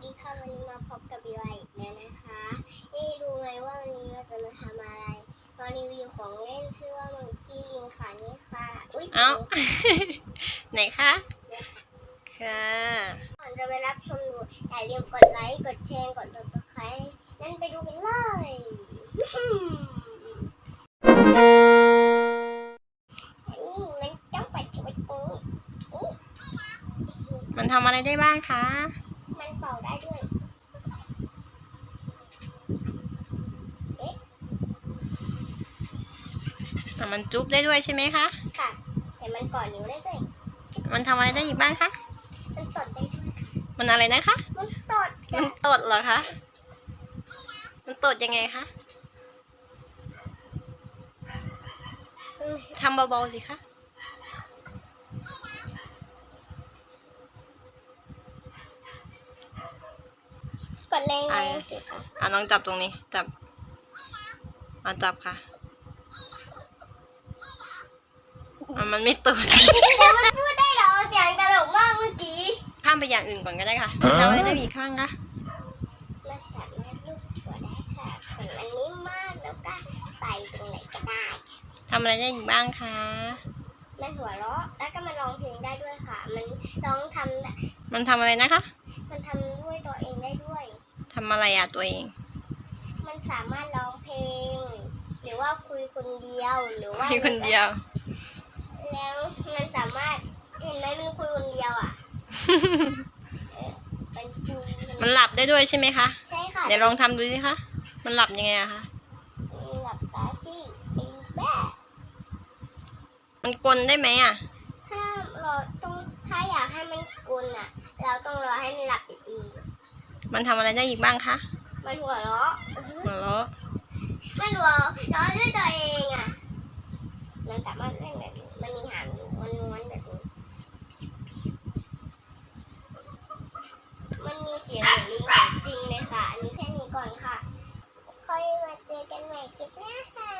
ตี้ค่ะวันนี้มาพบกับบิวอีกแล้วนะคะนี่รู้ไหว่าวันนี้เราจะมาทำอะไรมารีวิวของเล่นชื่อว่ามังกี้ลิงค่ะนี่ค่ะอุ้ยเอาไหนคะค่ะก่อนจะไปรับชมดูอย่าลืมกดไลค์กดแชร์กดติดตามนั่นไปดูกันเลยมันทำอะไรได้บ้างคะ ด้ด้วยอะมันจุ๊บได้ด้วยใช่ไหมคะ ค่ะ แต่มันก่อนนิ้วได้ด้วย มันทำอะไรได้อีกบ้างคะ มันตดได้ด้วยค่ะมันอะไรนะคะ มันตดมัค่ะนตดเหรอคะ มันตดยังไงคะทำเบาๆสิคะ ก ดแรงแรงสิค่ะอะน้องจับตรงนี้ จับมาจับค่ะอะมันไม่ตดแต่มันพูดได้เหรอเสียงตลกมากเมื่อกี้ข้ามไปอย่างอื่นก่อนก็ได้ค่ะทำอะไรได้อีกข้างคะมันสามารถลูบตัวได้ค่ะขนมันนิ่มมากแล้วก็ใส่ตรงไหนก็ได้ ทำอะไรได้อีกบ้างคะ มันหัวเราะแล้วก็มันร้องเพลงได้ด้วยค่ะ มันร้องทำมันทำอะไรนะคะ มันทำำอะไรอะตัวเอง มันสามารถร้องเพลง หรือว่าคุยคนเดียวหรือว่ามีคนเดียว แล้วมันสามารถเห็นไหมมันคุยคนเดียวอะเออมันคุยมันหลับได้ด้วยใช่ไหมคะใช่ค่ะเดี๋ยวลองทำดูสิคะมันหลับยังไงอะคะหลับตาสิปีแบ้มันกลนได้ไหมอะถ้าเราต้องถ้าอยากให้มันกลนอะ เราต้องรอให้มันหลับอีกที มันทำอะไรได้อีกบ้างคะ มันหัวเราะ หัวเราะ มันหัวเราะด้วยตัวเองอะ มันสามารถเล่นแบบนี้มันมีหางอยู่มันม้วนแบบนี้ มันมีเสียงเหมือนลิงของจริงเลยค่ะ อันนี้แค่นี้ก่อนค่ะ ค่อยมาเจอกันใหม่คลิปหน้าค่ะ